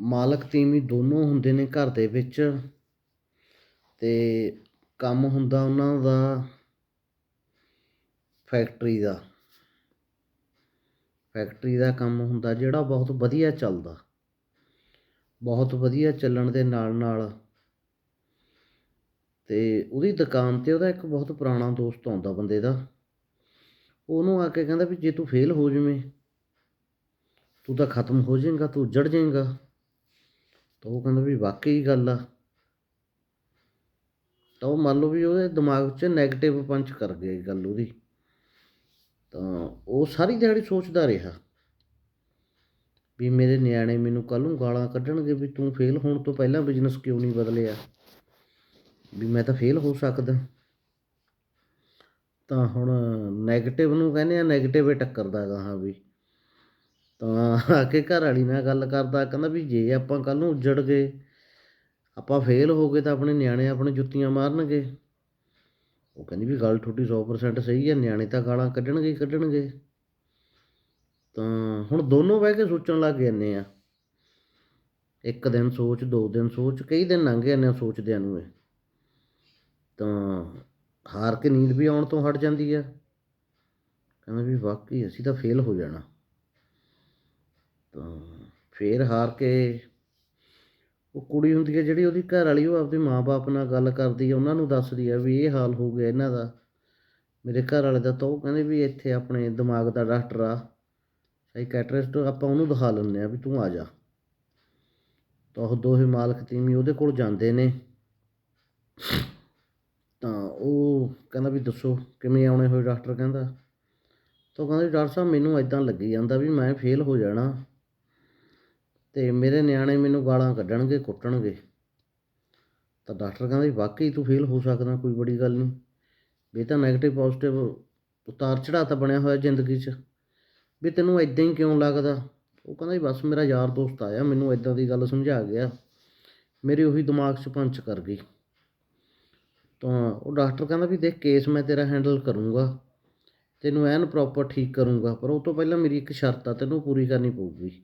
ਮਾਲਕ ਤੀਵੀਂ ਦੋਨੋਂ ਹੁੰਦੇ ਨੇ ਘਰ ਦੇ ਵਿੱਚ ਤੇ ਕੰਮ ਹੁੰਦਾ ਉਹਨਾਂ ਦਾ ਫੈਕਟਰੀ ਦਾ। ਫੈਕਟਰੀ ਦਾ ਕੰਮ ਹੁੰਦਾ ਜਿਹੜਾ ਬਹੁਤ ਵਧੀਆ ਚੱਲਦਾ। ਬਹੁਤ ਵਧੀਆ ਚੱਲਣ ਦੇ ਨਾਲ ਨਾਲ ਤੇ ਉਹਦੀ ਦੁਕਾਨ ਤੇ ਉਹਦਾ ਇੱਕ ਬਹੁਤ ਪੁਰਾਣਾ ਦੋਸਤ ਆਉਂਦਾ ਬੰਦੇ ਦਾ। ਉਹਨੂੰ ਆ ਕੇ ਕਹਿੰਦਾ ਵੀ ਜੇ ਤੂੰ ਫੇਲ ਹੋ ਜਵੇਂ, ਤੂੰ ਤਾਂ ਖਤਮ ਹੋ ਜਾਏਗਾ, ਤੂੰ ਉੱਜੜ ਜਾਏਗਾ। ਤਾਂ ਉਹ ਕਹਿੰਦਾ ਵੀ ਵਾਕਈ ਗੱਲ ਆ। ਤਾਂ ਉਹ ਮੰਨ ਲਓ ਵੀ ਉਹਦੇ ਦਿਮਾਗ 'ਚ ਨੈਗੇਟਿਵ ਪੰਚ ਕਰ ਗਿਆ ਇਹ ਗੱਲ ਉਹਦੀ। ਤਾਂ ਉਹ ਸਾਰੀ ਦਿਹਾੜੀ ਸੋਚਦਾ ਰਿਹਾ ਵੀ ਮੇਰੇ ਨਿਆਣੇ ਮੈਨੂੰ ਕੱਲ ਨੂੰ ਗਾਲਾਂ ਕੱਢਣਗੇ ਵੀ ਤੂੰ ਫੇਲ ਹੋਣ ਤੋਂ ਪਹਿਲਾਂ ਬਿਜ਼ਨਸ ਕਿਉਂ ਨਹੀਂ ਬਦਲਿਆ? ਵੀ ਮੈਂ ਤਾਂ ਫੇਲ ਹੋ ਸਕਦਾ। ਤਾਂ ਹੁਣ ਨੈਗੇਟਿਵ ਨੂੰ ਕਹਿੰਦੇ ਆ ਨੈਗੇਟਿਵ ਹੀ ਟੱਕਰਦਾ ਹੈਗਾ ਹਾਂ ਵੀ। ਤਾਂ ਆ ਕੇ ਘਰ ਵਾਲੀ ਨਾਲ ਗੱਲ ਕਰਦਾ, ਕਹਿੰਦਾ ਵੀ ਜੇ ਆਪਾਂ ਕੱਲ੍ਹ ਨੂੰ ਉੱਜੜ ਗਏ, ਆਪਾਂ ਫੇਲ ਹੋ ਗਏ ਤਾਂ ਆਪਣੇ ਨਿਆਣੇ ਆਪਣੇ ਜੁੱਤੀਆਂ ਮਾਰਨਗੇ। ਉਹ ਕਹਿੰਦੀ ਵੀ ਗੱਲ ਤੁਹਾਡੀ 100% ਸਹੀ ਹੈ, ਨਿਆਣੇ ਤਾਂ ਗਾਲਾਂ ਕੱਢਣਗੇ ਹੀ ਕੱਢਣਗੇ। ਤਾਂ ਹੁਣ ਦੋਨੋਂ ਬਹਿ ਕੇ ਸੋਚਣ ਲੱਗ ਜਾਂਦੇ ਆ। ਇੱਕ ਦਿਨ ਸੋਚ, ਦੋ ਦਿਨ ਸੋਚ, ਕਈ ਦਿਨ ਲੰਘ ਜਾਂਦੇ ਆ ਸੋਚਦਿਆਂ ਨੂੰ ਇਹ। ਤਾਂ ਹਾਰ ਕੇ ਨੀਂਦ ਵੀ ਆਉਣ ਤੋਂ ਹਟ ਜਾਂਦੀ ਆ। ਕਹਿੰਦਾ ਵੀ ਵਾਕਈ ਅਸੀਂ ਤਾਂ ਫੇਲ ਹੋ ਜਾਣਾ। ਤਾਂ ਫੇਰ ਹਾਰ ਕੇ ਉਹ ਕੁੜੀ ਹੁੰਦੀ ਹੈ ਜਿਹੜੀ ਉਹਦੀ ਘਰ ਵਾਲੀ, ਉਹ ਆਪਦੇ ਮਾਪੇ ਨਾਲ ਗੱਲ ਕਰਦੀ ਹੈ, ਉਹਨਾਂ ਨੂੰ ਦੱਸਦੀ ਹੈ ਵੀ ਇਹ ਹਾਲ ਹੋ ਗਿਆ ਇਹਨਾਂ ਦਾ। ਮੇਰੇ ਘਰ ਵਾਲੇ ਦਾ ਤਾਂ ਉਹ ਕਹਿੰਦੇ ਵੀ ਇੱਥੇ ਆਪਣੇ ਦਿਮਾਗ ਦਾ ਡਾਕਟਰ ਆ ਸਾਈਕੈਟਰਿਸਟ ਆਪਾਂ ਉਹਨੂੰ ਦਿਖਾ ਲੈਂਦੇ ਆ ਵੀ ਤੂੰ ਆ ਜਾ। ਤਾਂ ਉਹ ਦੋਹੇ ਮਾਲਕ ਤੀਮੀ ਉਹਦੇ ਕੋਲ ਜਾਂਦੇ ਨੇ। ਤਾਂ ਉਹ ਕਹਿੰਦਾ ਵੀ ਦੱਸੋ ਕਿਵੇਂ ਆਉਣੇ ਹੋਏ ਡਾਕਟਰ ਕਹਿੰਦਾ। ਤਾਂ ਉਹ ਕਹਿੰਦਾ ਵੀ ਡਾਕਟਰ ਸਾਹਿਬ ਮੈਨੂੰ ਇਦਾਂ ਲੱਗੀ ਜਾਂਦਾ ਵੀ ਮੈਂ ਫੇਲ ਹੋ ਜਾਣਾ। ਤੇ ਮੇਰੇ ਨਿਆਣੇ ਮੈਨੂੰ ਗਾਲਾਂ ਕੱਢਣਗੇ, ਕੁੱਟਣਗੇ। ਤਾਂ ਡਾਕਟਰ ਕਹਿੰਦਾ ਵਾਕਈ ਤੂੰ ਫੇਲ ਹੋ ਸਕਦਾ, ਕੋਈ ਬੜੀ ਗੱਲ ਨਹੀਂ। ਵੀ ਤਾਂ 네ਗੇਟਿਵ ਪੋਜ਼ਿਟਿਵ ਉਤਾਰ ਚੜਾਅ ਤਾਂ ਬਣਿਆ ਹੋਇਆ ਜ਼ਿੰਦਗੀ 'ਚ। ਵੀ ਤੈਨੂੰ ਇਦਾਂ ਹੀ ਕਿਉਂ ਲੱਗਦਾ? ਉਹ ਕਹਿੰਦਾ ਬਸ ਮੇਰਾ ਯਾਰ ਦੋਸਤ ਆਇਆ, ਮੈਨੂੰ ਇਦਾਂ ਦੀ ਗੱਲ ਸਮਝਾ ਗਿਆ। ਮੇਰੇ ਉਹੀ ਦਿਮਾਗ 'ਚ ਪੰਚ ਕਰ ਗਈ। ਤਾਂ ਉਹ ਡਾਕਟਰ ਕਹਿੰਦਾ ਵੀ ਦੇਖ ਕੇਸ ਮੈਂ ਤੇਰਾ ਹੈਂਡਲ ਕਰੂੰਗਾ। ਤੈਨੂੰ ਐਨ ਪ੍ਰੋਪਰ ਠੀਕ ਕਰੂੰਗਾ, ਪਰ ਉਹ ਤੋਂ ਪਹਿਲਾਂ ਮੇਰੀ ਇੱਕ ਸ਼ਰਤ ਆ, ਤੈਨੂੰ ਪੂਰੀ ਕਰਨੀ ਪਊਗੀ।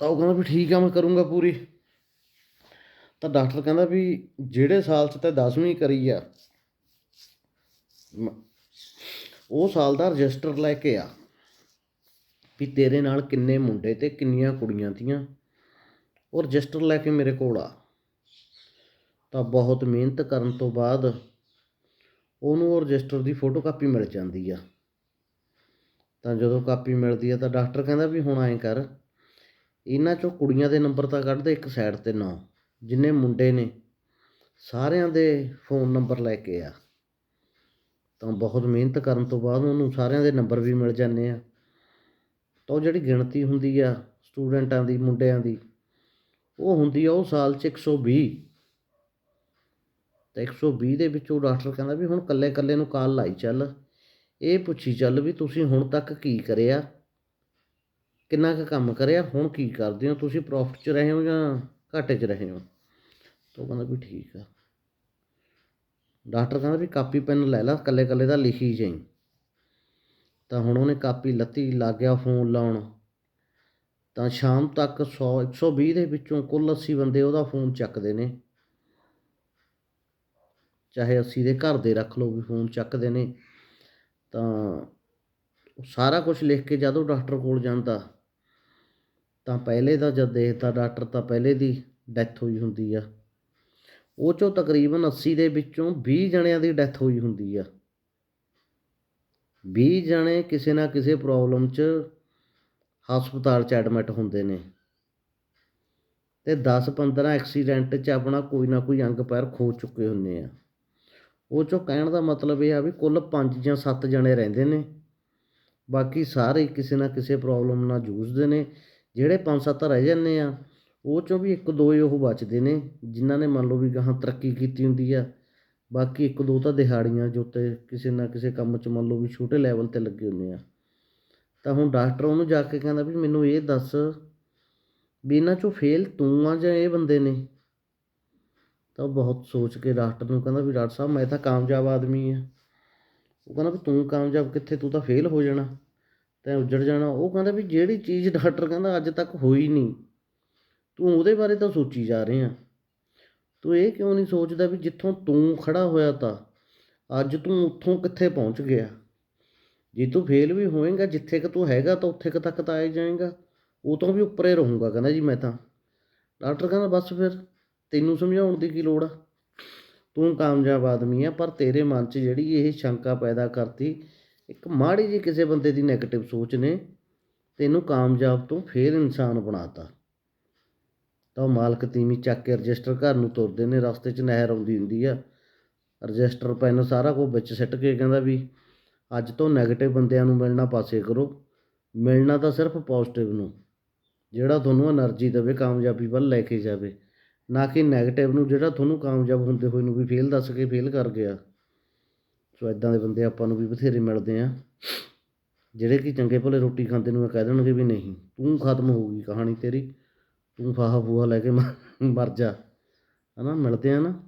ਤਾਂ ਉਹ ਕਹਿੰਦਾ ਵੀ ਠੀਕ ਆ, ਮੈਂ ਕਰੂੰਗਾ ਪੂਰੀ। ਤਾਂ ਡਾਕਟਰ ਕਹਿੰਦਾ ਵੀ ਜਿਹੜੇ ਸਾਲ 'ਚ ਤਾਂ 10ਵੀਂ ਕਰੀ ਆ, ਮ- ਉਹ ਸਾਲ ਦਾ ਰਜਿਸਟਰ ਲੈ ਕੇ ਆ ਵੀ ਤੇਰੇ ਨਾਲ ਕਿੰਨੇ ਮੁੰਡੇ ਤੇ ਕਿੰਨੀਆਂ ਕੁੜੀਆਂ ਤੀਆਂ ਉਹ ਰਜਿਸਟਰ ਲੈ ਕੇ ਮੇਰੇ ਕੋਲ ਆ। ਤਾਂ ਬਹੁਤ ਮਿਹਨਤ ਕਰਨ ਤੋਂ ਬਾਅਦ ਉਹਨੂੰ ਉਹ ਰਜਿਸਟਰ ਦੀ ਫੋਟੋ ਕਾਪੀ ਮਿਲ ਜਾਂਦੀ ਆ। ਤਾਂ ਜਦੋਂ ਕਾਪੀ ਮਿਲਦੀ ਆ ਤਾਂ ਡਾਕਟਰ ਕਹਿੰਦਾ ਵੀ ਹੁਣ ਐਂ ਕਰ ਇਹਨਾਂ ਚੋਂ ਕੁੜੀਆਂ ਦੇ ਨੰਬਰ ਤਾਂ ਕੱਢਦੇ ਇੱਕ ਸਾਈਡ ਤੇ ਨੌ, ਜਿੰਨੇ ਮੁੰਡੇ ਨੇ, ਸਾਰਿਆਂ ਦੇ ਫੋਨ ਨੰਬਰ ਲੈ ਕੇ ਆ। ਤਾਂ ਬਹੁਤ ਮਿਹਨਤ ਕਰਨ ਤੋਂ ਬਾਅਦ ਉਹਨੂੰ ਸਾਰਿਆਂ ਦੇ ਨੰਬਰ ਵੀ ਮਿਲ ਜਾਂਦੇ ਆ। ਤਾਂ ਉਹ ਜਿਹੜੀ ਗਿਣਤੀ ਹੁੰਦੀ ਆ ਸਟੂਡੈਂਟਾਂ ਦੀ, ਮੁੰਡਿਆਂ ਦੀ, ਉਹ ਹੁੰਦੀ ਆ ਉਹ ਸਾਲ 'ਚ 120 ਤਾਂ 120 ਦੇ ਵਿੱਚ ਉਹ ਡਾਕਟਰ ਕਹਿੰਦਾ ਵੀ ਹੁਣ ਕੱਲੇ ਕੱਲੇ ਨੂੰ ਕਾਲ ਲਾਈ ਚੱਲ। ਇਹ ਪੁੱਛੀ ਚੱਲ ਵੀ ਤੁਸੀਂ ਹੁਣ ਤੱਕ ਕੀ ਕਰਿਆ? ਕਿੰਨਾ ਕੁ ਕੰਮ ਕਰਿਆ, ਹੁਣ ਕੀ ਕਰਦੇ ਹੋ? ਤੁਸੀਂ ਪ੍ਰੋਫਿਟ 'ਚ ਰਹੇ ਹੋ ਜਾਂ ਘਾਟੇ 'ਚ ਰਹੇ ਹੋ? ਤਾਂ ਉਹ ਕਹਿੰਦਾ ਵੀ ਠੀਕ ਆ। ਡਾਕਟਰ ਕਹਿੰਦਾ ਵੀ ਕਾਪੀ, ਪੈਨ ਲੈ ਲੈ ਕੱਲੇ ਕੱਲੇ ਦਾ ਲਿਖੀ ਜਾਈ। ਤਾਂ ਹੁਣ ਉਹਨੇ ਕਾਪੀ ਲੱਤੀ, ਲੱਗ ਗਿਆ ਫੋਨ ਲਾਉਣ। ਤਾਂ ਸ਼ਾਮ ਤੱਕ 100 120 ਦੇ ਵਿੱਚੋਂ ਕੁੱਲ 80 ਬੰਦੇ ਉਹਦਾ ਫੋਨ ਚੱਕਦੇ ਨੇ। ਚਾਹੇ 80 ਦੇ ਘਰ ਦੇ ਰੱਖ ਲਓ ਵੀ ਫੋਨ ਚੱਕਦੇ ਨੇ। ਤਾਂ ਸਾਰਾ ਕੁਝ ਲਿਖ ਕੇ ਜਦੋਂ ਡਾਕਟਰ ਕੋਲ ਜਾਂਦਾ ਤਾਂ ਪਹਿਲੇ ਦਾ ਜਦ ਦੇਖਦਾ ਡਾਕਟਰ ਤਾਂ ਪਹਿਲੇ ਦੀ ਡੈਥ ਹੋਈ ਹੁੰਦੀ ਆ। ਉਹ ਚੋਂ ਤਕਰੀਬਨ 80 ਦੇ ਵਿੱਚੋਂ 20 ਜਣਿਆਂ ਦੀ ਡੈਥ ਹੋਈ ਹੁੰਦੀ ਆ। 20 ਜਣੇ ਕਿਸੇ ਨਾ ਕਿਸੇ ਪ੍ਰੋਬਲਮ 'ਚ ਹਸਪਤਾਲ 'ਚ ਐਡਮਿਟ ਹੁੰਦੇ ਨੇ। ਤੇ 10-15 ਐਕਸੀਡੈਂਟ 'ਚ ਆਪਣਾ ਕੋਈ ਨਾ ਕੋਈ ਅੰਗ ਪੈਰ ਖੋ ਚੁੱਕੇ ਹੁੰਦੇ ਆ। ਉਹ ਚੋਂ ਕਹਿਣ ਦਾ ਮਤਲਬ ਇਹ ਆ ਵੀ ਕੁੱਲ 5 ਜਾਂ 7 ਜਣੇ ਰਹਿੰਦੇ ਨੇ। ਬਾਕੀ ਸਾਰੇ ਕਿਸੇ ਨਾ ਕਿਸੇ ਪ੍ਰੋਬਲਮ ਨਾਲ ਜੂਝਦੇ ਨੇ। ਜਿਹੜੇ 5-7 ਰਹਿ ਜਾਂਦੇ ਆ, ਉਹ ਚੋਂ ਵੀ ਇੱਕ ਦੋ ਹੀ ਉਹ ਬਚਦੇ ਨੇ, ਜਿਨ੍ਹਾਂ ਨੇ ਮੰਨ ਲਓ ਵੀ ਗਾਹਾਂ ਤਰੱਕੀ ਕੀਤੀ ਹੁੰਦੀ ਆ। ਬਾਕੀ ਇੱਕ ਦੋ ਤਾਂ ਦਿਹਾੜੀਆਂ ਜੋਤੇ ਕਿਸੇ ਨਾ ਕਿਸੇ ਕੰਮ 'ਚ ਮੰਨ ਲਓ ਵੀ ਛੋਟੇ ਲੈਵਲ ਤੇ ਲੱਗੇ ਹੁੰਦੇ ਆ। ਤਾਂ ਹੁਣ ਡਾਕਟਰ ਉਹਨੂੰ ਜਾ ਕੇ ਕਹਿੰਦਾ ਵੀ ਮੈਨੂੰ ਇਹ ਦੱਸ ਵੀ ਇਹਨਾਂ 'ਚੋਂ ਫੇਲ ਤੂੰ ਆ ਜਾਂ ਇਹ ਬੰਦੇ ਨੇ? ਤਾਂ ਉਹ ਬਹੁਤ ਸੋਚ ਕੇ ਡਾਕਟਰ ਨੂੰ ਕਹਿੰਦਾ ਵੀ ਡਾਕਟਰ ਸਾਹਿਬ ਮੈਂ ਤਾਂ ਕਾਮਯਾਬ ਆਦਮੀ ਆ। ਉਹ ਕਹਿੰਦਾ ਵੀ ਤੂੰ ਕਾਮਯਾਬ ਕਿੱਥੇ? ਤੂੰ ਤਾਂ ਫੇਲ ਹੋ ਜਾਣਾ। ਤੈਂ ਉੱਜੜ ਜਾਣਾ। ਉਹ ਕਹਿੰਦਾ ਵੀ ਜਿਹੜੀ ਚੀਜ਼ ਡਾਕਟਰ ਕਹਿੰਦਾ ਅੱਜ ਤੱਕ ਹੋਈ ਨਹੀਂ, ਤੂੰ ਉਹਦੇ ਬਾਰੇ ਤਾਂ ਸੋਚੀ ਜਾ ਰਿਹਾ। ਤੂੰ ਇਹ ਕਿਉਂ ਨਹੀਂ ਸੋਚਦਾ ਵੀ ਜਿੱਥੋਂ ਤੂੰ ਖੜਾ ਹੋਇਆ ਤਾਂ ਅੱਜ ਤੂੰ ਉੱਥੋਂ ਕਿੱਥੇ ਪਹੁੰਚ ਗਿਆ? ਜੇ ਤੂੰ ਫੇਲ ਵੀ ਹੋਏਗਾ, ਜਿੱਥੇ ਕਿ ਤੂੰ ਹੈਗਾ ਤਾਂ ਉੱਥੇ ਕੁ ਤੱਕ ਤਾਂ ਆਏ ਜਾਏਗਾ। ਉਹ ਤੋਂ ਵੀ ਉੱਪਰੇ ਰਹੂੰਗਾ ਕਹਿੰਦਾ ਜੀ ਮੈਂ ਤਾਂ। ਡਾਕਟਰ ਕਹਿੰਦਾ ਬਸ ਫਿਰ, ਤੈਨੂੰ ਸਮਝਾਉਣ ਦੀ ਕੀ ਲੋੜ ਆ? ਤੂੰ ਕਾਮਯਾਬ ਆਦਮੀ ਆ, ਪਰ ਤੇਰੇ ਮਨ 'ਚ ਜਿਹੜੀ ਇਹ ਸ਼ੰਕਾ ਪੈਦਾ ਕਰਤੀ ਇੱਕ ਮਾੜੀ ਜੀ ਕਿਸੇ ਬੰਦੇ ਦੀ ਨੈਗੇਟਿਵ ਸੋਚ ਨੇ ਤੈਨੂੰ ਕਾਮਯਾਬ ਤੋਂ ਫੇਰ ਇਨਸਾਨ ਬਣਾਤਾ। ਤਾਂ ਉਹ ਮਾਲਕ ਤੀਮੀ ਚੱਕ ਕੇ ਰਜਿਸਟਰ ਘਰ ਨੂੰ ਤੁਰਦੇ ਨੇ, ਰਸਤੇ 'ਚ ਨਹਿਰ ਆਉਂਦੀ ਹੁੰਦੀ ਆ। ਰਜਿਸਟਰ ਪੈਨ ਸਾਰਾ ਕੁਝ ਵਿੱਚ ਸਿੱਟ ਕੇ ਕਹਿੰਦਾ ਵੀ, ਅੱਜ ਤੋਂ ਨੈਗੇਟਿਵ ਬੰਦਿਆਂ ਨੂੰ ਮਿਲਣਾ ਪਾਸੇ ਕਰੋ। ਮਿਲਣਾ ਤਾਂ ਸਿਰਫ ਪੋਜ਼ਿਟਿਵ ਨੂੰ, ਜਿਹੜਾ ਤੁਹਾਨੂੰ એનર્ਜੀ ਦੇਵੇ, ਕਾਮਯਾਬੀ ਵੱਲ ਲੈ ਕੇ ਜਾਵੇ। ਨਾ ਕਿ ਨੈਗੇਟਿਵ ਨੂੰ, ਜਿਹੜਾ ਤੁਹਾਨੂੰ ਕਾਮਯਾਬ ਹੁੰਦੇ ਹੋਏ ਨੂੰ ਵੀ, ਫੇਲ ਦੱਸ ਕੇ ਫੇਲ ਕਰ ਗਿਆ। ਸੋ ਇਦਾਂ ਦੇ ਬੰਦੇ ਆਪਾਂ ਨੂੰ ਵੀ ਬਥੇਰੇ ਮਿਲਦੇ ਆ। ਜਿਹੜੇ ਕਿ ਚੰਗੇ ਭਲੇ ਰੋਟੀ ਖਾਂਦੇ ਨੂੰ ਕਹਿ ਦੇਣਗੇ ਵੀ ਨਹੀਂ, ਤੂੰ ਖਤਮ ਹੋ ਗਈ ਕਹਾਣੀ ਤੇਰੀ, ਤੂੰ ਫਾਹਾ ਫੂਹਾ ਲੈ ਕੇ ਮ- ਮਰ ਜਾ। ਹਨਾ, ਮਿਲਦੇ ਆ ਨਾ।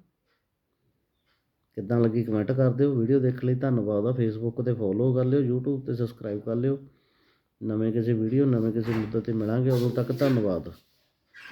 ਕਿੱਦਾਂ ਲੱਗੀ ਕਮੈਂਟ ਕਰ ਦਿਓ। ਵੀਡੀਓ ਦੇਖ ਲਈ, ਧੰਨਵਾਦ ਆ। ਫੇਸਬੁੱਕ ਤੇ ਫੋਲੋ ਕਰ ਲਿਓ, YouTube ਤੇ ਸਬਸਕ੍ਰਾਈਬ ਕਰ ਲਿਓ। ਨਵੇਂ ਕਿਸੇ ਵੀਡੀਓ ਨਵੇਂ ਕਿਸੇ ਮੁੱਦੇ ਤੇ ਮਿਲਾਂਗੇ। ਉਦੋਂ ਤੱਕ ਧੰਨਵਾਦ।